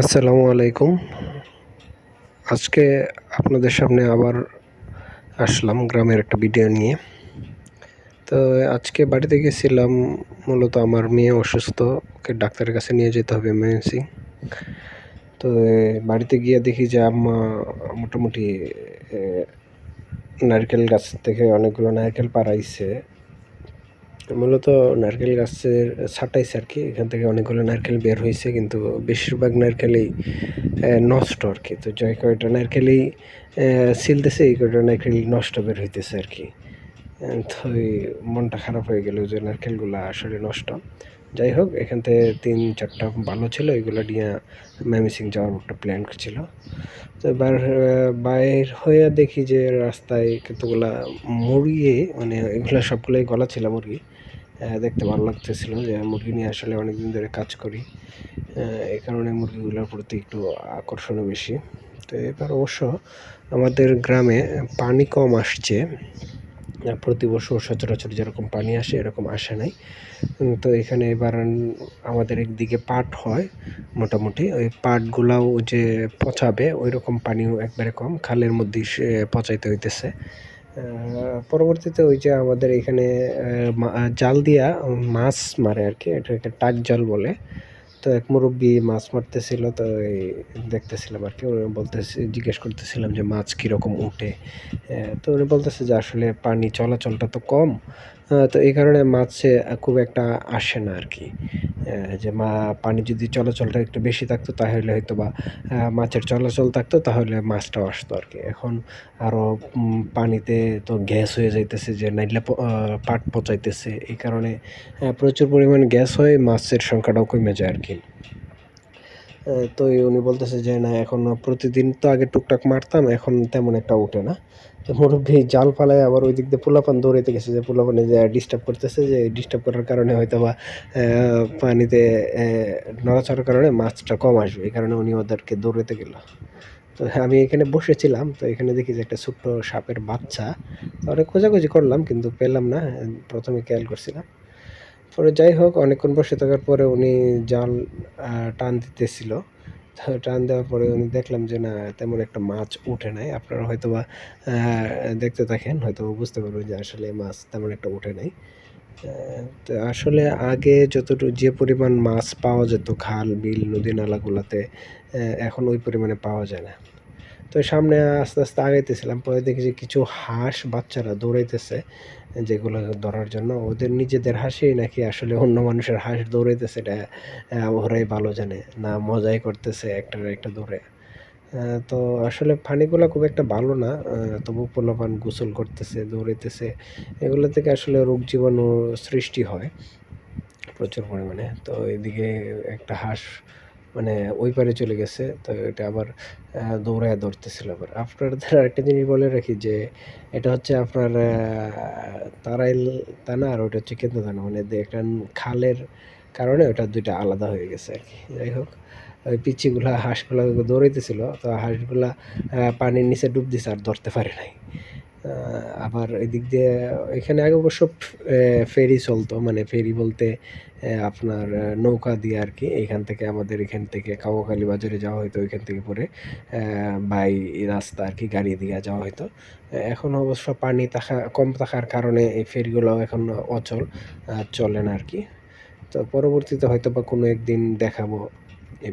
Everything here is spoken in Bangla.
আসসালামু আলাইকুম। আজকে আপনাদের সামনে আবার আসলাম গ্রামের একটা ভিডিও নিয়ে। তো আজকে বাড়িতে গেছিলাম, মূলত আমার মেয়ে অসুস্থ, ওকে ডাক্তারের কাছে নিয়ে যেতে হবে এমার্জেন্সি তো বাড়িতে গিয়ে দেখি যে আম্মা মোটামুটি নারকেল গাছ থেকে অনেকগুলো নারকেল পাড়াইছে। মূলত নারকেল গাছের ছাটাইছে আর কি এখান থেকে অনেকগুলো নারকেল বের হয়েছে, কিন্তু বেশিরভাগ নারকেলই নষ্ট আর কি তো যে কয়টা নারকেলই ছিলতেছে, এই কয়টা নারকেল নষ্ট বের হইতেছে আর কি তো মনটা খারাপ হয়ে গেল যে নারকেলগুলো আসলে নষ্ট। যাই হোক, এখান থেকে তিন চারটা ভালো ছিল, এগুলো নিয়ে ম্যামিসিং যাওয়ার একটা প্ল্যান ছিল তো এবার বাইর হয়ে দেখি যে রাস্তায় কতগুলা মুরগি মানে এগুলো সবগুলোই গলা ছিল মুরগি। দেখতে ভালো লাগতেছিল যে মুরগি নিয়ে আসলে অনেকদিন ধরে কাজ করি। এই কারণে মুরগিগুলোর প্রতি একটু আকর্ষণও বেশি। তো এবার অবশ্য আমাদের গ্রামে পানি কম আসছে। প্রতি বছর সচরাচর যেরকম পানি আসে, এরকম আসে নাই। তো এখানে এবার আমাদের একদিকে পাট হয় মোটামুটি। ওই পাটগুলাও যে পচাবে ওই রকম পানিও একবারে কম। খালের মধ্যেই পচাইতে হইতেছে। পরবর্তীতে ওই যে আমাদের এখানে জাল দিয়া মাছ মারে আর কি, এটাকে টাক জাল বলে। তো এক মুরব্বী মাছ মারতেছিল, তো দেখতেছিলাম আর কি। বলতেছে, জিজ্ঞেস করতেছিলাম যে মাছ কীরকম উঠে। তো উনি বলতেছে যে আসলে পানি চলাচলটা তো কম তো এই কারণে মাছে খুব একটা আসে না আর কি। যে মা, পানি যদি চলাচলটা একটু বেশি থাকতো, তাহলে হয়তো বা মাছের চলাচল থাকতো, তাহলে মাছটাও আসতো আর কি। এখন আরও পানিতে তো গ্যাস হয়ে যাইতেছে, যে নাইলে পাট পচাইতেছে। এই কারণে প্রচুর পরিমাণ গ্যাস হয়ে, মাছের সংখ্যাটাও কমে যায় আর কি। আহ, তো উনি বলতেছে যে না এখন প্রতিদিন তো আগে টুকটাক মারতাম এখন তেমন একটা ওঠে না। তো মুরব্বী জাল ফালায় আবার ওই দিক দিয়ে পোলাপান দৌড়াইতে গেছে যে পোলাপানে যে ডিস্টার্ব করতেছে যে ডিস্টার্ব করার কারণে হয়তো বা পানিতে নড়াচড়ার কারণে মাছটা কম আসবে। এই কারণে উনি ওদেরকে দৌড়াতে গেল। তো আমি এখানে বসেছিলাম তো এখানে দেখি যে একটা ছোট্ট সাপের বাচ্চা। অনেক খোঁজাখুঁজি করলাম কিন্তু পেলাম না। প্রথমে খেয়াল করছিলাম। পরে যাই হোক, অনেকক্ষণ বসে থাকার পরে উনি জাল টান দিতেছিল। টান দেওয়ার পরে উনি দেখলাম যে, না, তেমন একটা মাছ উঠে নাই। আপনারা হয়তো বা দেখতে থাকেন হয়তো বুঝতে পারবেন যে আসলে মাছ তেমন একটা উঠে নাই। তো আসলে আগে যতটুকু, যে পরিমাণ মাছ পাওয়া যেত, খাল, বিল, নদী, নালাগুলোতে এখন ওই পরিমাণে পাওয়া যায় না। তো সামনে আস্তে আস্তে আগাইতেছিলাম, পরে দেখি যে কিছু হাঁস বাচ্চারা দৌড়াইতেছে যেগুলো ধরার জন্য। ওদের নিজেদের হাসি নাকি আসলে অন্য মানুষের হাঁস দৌড়াইতেছে এটা ওরাই ভালো জানে। না, মজাই করতেছে একটার একটা দৌড়ে। তো আসলে পানিগুলো খুব একটা ভালো না তবু পোলাপান গোসল করতেছে, দৌড়াইতেছে। এগুলো থেকে আসলে রোগ জীবাণু সৃষ্টি হয় প্রচুর পরিমাণে। তো এদিকে একটা হাঁস মানে ওই পারে চলে গেছে, তো এটা আবার দৌড়ায় ধরতেছিল আবার। আপনাদের আরেকটা জিনিস বলে রাখি যে, এটা হচ্ছে আপনার তারাইল থানা আর ওটা হচ্ছে কেন্দ্র থানা মানে একটা খালের কারণে ওটা দুইটা আলাদা হয়ে গেছে আর কি। যাই হোক, ওই পিচ্ছিগুলা হাঁসগুলা দৌড়াইতেছিল, তো হাঁসগুলা পানির নিচে ডুব দিছে আর ধরতে পারে নাই। আবার এদিক দিয়ে, এখানে আগে অবশ্য ফেরি চলতো মানে ফেরি বলতে আপনার নৌকা দিয়ে আর কি, এখান থেকে আমাদের এখান থেকে কাউখালী বাজারে যাওয়া হতো ওইখান থেকে পরে বাই রাস্তা আর কি, গাড়ি দিয়ে যাওয়া হতো এখন অবশ্য পানি থাকা, কম থাকার কারণে এই ফেরিগুলো এখন অচল চলে না আর কি। তো পরবর্তীতে হয়তো বা কোনো একদিন দেখাবো এই